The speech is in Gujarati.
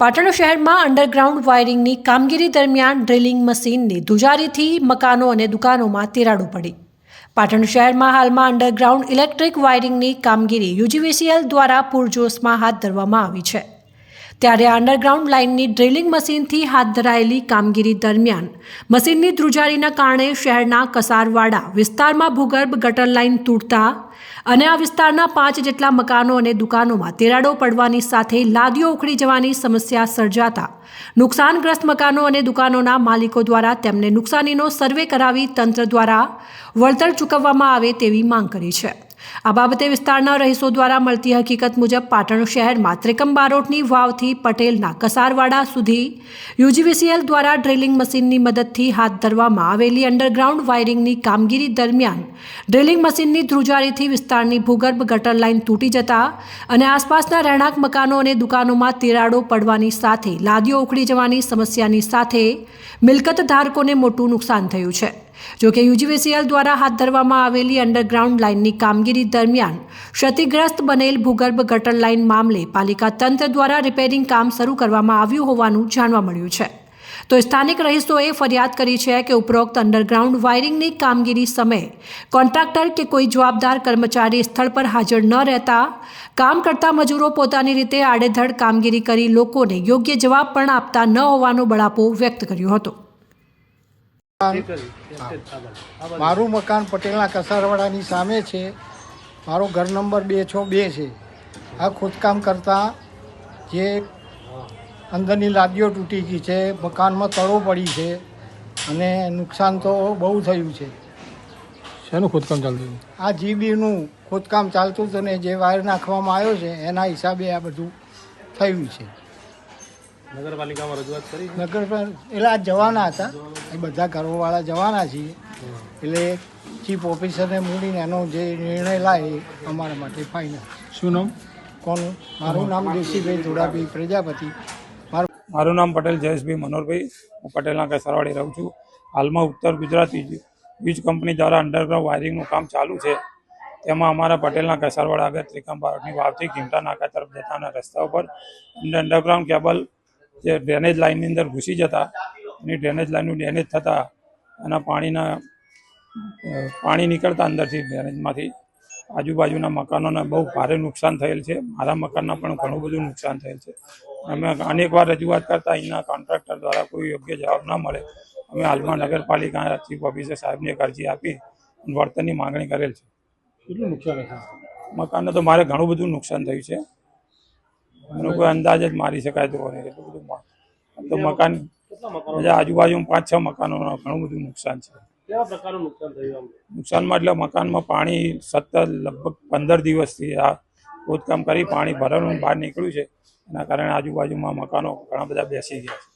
પાટણ શહેરમાં અંડરગ્રાઉન્ડ વાયરિંગની કામગીરી દરમિયાન ડ્રિલિંગ મશીનની ધુજારીથી મકાનો અને દુકાનોમાં તિરાડો પડી. પાટણ શહેરમાં હાલમાં અંડરગ્રાઉન્ડ ઇલેક્ટ્રિક વાયરિંગની કામગીરી યુજીવીસીએલ દ્વારા પૂરજોશમાં હાથ ધરવામાં આવી છે. ત્યારે અંડરગ્રાઉન્ડ લાઇનની ડ્રિલિંગ મશીનથી હાથ ધરાયેલી કામગીરી દરમિયાન મશીનની ધ્રુજારીના કારણે શહેરના કસારવાડા વિસ્તારમાં ભૂગર્ભ ગટર લાઇન તૂટતા અને આ વિસ્તારના પાંચ જેટલા મકાનો અને દુકાનોમાં તિરાડો પડવાની સાથે લાદીઓ ઉખડી જવાની સમસ્યા સર્જાતા નુકસાનગ્રસ્ત મકાનો અને દુકાનોના માલિકો દ્વારા તેમને નુકસાનીનો સર્વે કરાવી તંત્ર દ્વારા વળતર ચૂકવવામાં આવે તેવી માંગ કરી છે. આ બાબતે વિસ્તારના રહીશો દ્વારા મળતી હકીકત મુજબ પાટણ શહેરમાં ત્રિકમ બારોટની વાવથી પટેલના કસારવાડા સુધી યુજીવીસીએલ દ્વારા ડ્રિલિંગ મશીનની મદદથી હાથ ધરવામાં આવેલી અંડરગ્રાઉન્ડ વાયરિંગની કામગીરી દરમિયાન ડ્રિલિંગ મશીનની ધ્રુજારીથી વિસ્તારની ભૂગર્ભ ગટર લાઇન તૂટી જતા અને આસપાસના રહેણાંક મકાનો અને દુકાનોમાં તિરાડો પડવાની સાથે લાદીઓ ઉખડી જવાની સમસ્યાની સાથે મિલકત ધારકોને મોટું નુકસાન થયું છે. જોકે યુજીવીસીએલ દ્વારા હાથ ધરવામાં આવેલી અંડરગ્રાઉન્ડ લાઇનની કામગીરી દરમિયાન ક્ષતિગ્રસ્ત બનેલ ભૂગર્ભ ગટર લાઇન મામલે પાલિકા તંત્ર દ્વારા રિપેરિંગ કામ શરૂ કરવામાં આવ્યું હોવાનું જાણવા મળ્યું છે. તો સ્થાનિક રહીશોએ ફરિયાદ કરી છે કે ઉપરોક્ત અંડરગ્રાઉન્ડ વાયરિંગની કામગીરી સમયે કોન્ટ્રાક્ટર કે કોઈ જવાબદાર કર્મચારી સ્થળ પર હાજર ન રહેતા, કામ કરતા મજૂરો પોતાની રીતે આડેધડ કામગીરી કરી લોકોને યોગ્ય જવાબ પણ આપતા ન હોવાનો બળાપો વ્યક્ત કર્યો હતો. મારું મકાન પટેલના કસારવાડાની સામે છે. મારો ઘર નંબર બે છ બે છે. આ ખોદકામ કરતાં જે અંદરની લાદીઓ તૂટી ગઈ છે મકાનમાં તળો પડી છે અને નુકસાન તો બહુ થયું છે. શેનું ખોદકામ ચાલતું આ જીબીનું ખોદકામ ચાલતું હતું ને જે વાયર નાખવામાં આવ્યો છે એના હિસાબે આ બધું થયું છે. નગરપાલિકામાં રજૂઆત કરી નગર એટલે આ જવાના હતા. એ બધા ઘરોવાળા જવાના છીએ. એટલે ચીફ ઓફિસરને મૂડીને એનો જે નિર્ણય લાવે એ અમારા માટે ફાઇનલ શું નામ? કોનું મારું નામ દેવસીભાઈ ધોળાભાઈ પ્રજાપતિ. મારું મારું નામ પટેલ જયેશભાઈ મનોહરભાઈ. હું પટેલના કેસરવાડી રહું છું. હાલમાં ઉત્તર ગુજરાત વીજ કંપની દ્વારા અંડરગ્રાઉન્ડ વાયરિંગનું કામ ચાલુ છે. તેમાં અમારા પટેલના કેસરવાડા આગળ ત્રિકમ બારોટની વાવથી ઘીમટા નાકા તરફ જતાના રસ્તા ઉપર અંડરગ્રાઉન્ડ કેબલ જે ડ્રેનેજ લાઇનની અંદર ઘૂસી જતા એની ડ્રેનેજ લાઇનનું ડેમેજ થતાં એના પાણીના પાણી નીકળતા અંદરથી ડ્રેનેજમાંથી આજુબાજુના મકાનોને બહુ ભારે નુકસાન થયેલ છે. મારા મકાનના પણ ઘણું બધું નુકસાન થયેલ છે. અમે અનેકવાર રજૂઆત કરતા અહીંના કોન્ટ્રાક્ટર દ્વારા કોઈ યોગ્ય જવાબ ન મળે. અમે હાલમાં નગરપાલિકા ચીફ ઓફિસર સાહેબને અરજી આપી વળતરની માગણી કરેલ છે. કેટલું નુકસાન મકાનને તો મારે ઘણું બધું નુકસાન થયું છે. એનો કોઈ અંદાજ જ મારી શકાય તો એટલું તો મકાન આજુબાજુ પાંચ છ મકાનો ઘણું બધું નુકસાન છે. કેવા પ્રકારનું નુકસાન થયું નુકસાનમાં એટલે મકાનમાં પાણી સતત લગભગ પંદર દિવસથી આ ખોદકામ કરી પાણી ભરવાનું બહાર નીકળ્યું છે. એના કારણે આજુબાજુમાં મકાનો ઘણા બધા બેસી ગયા છે.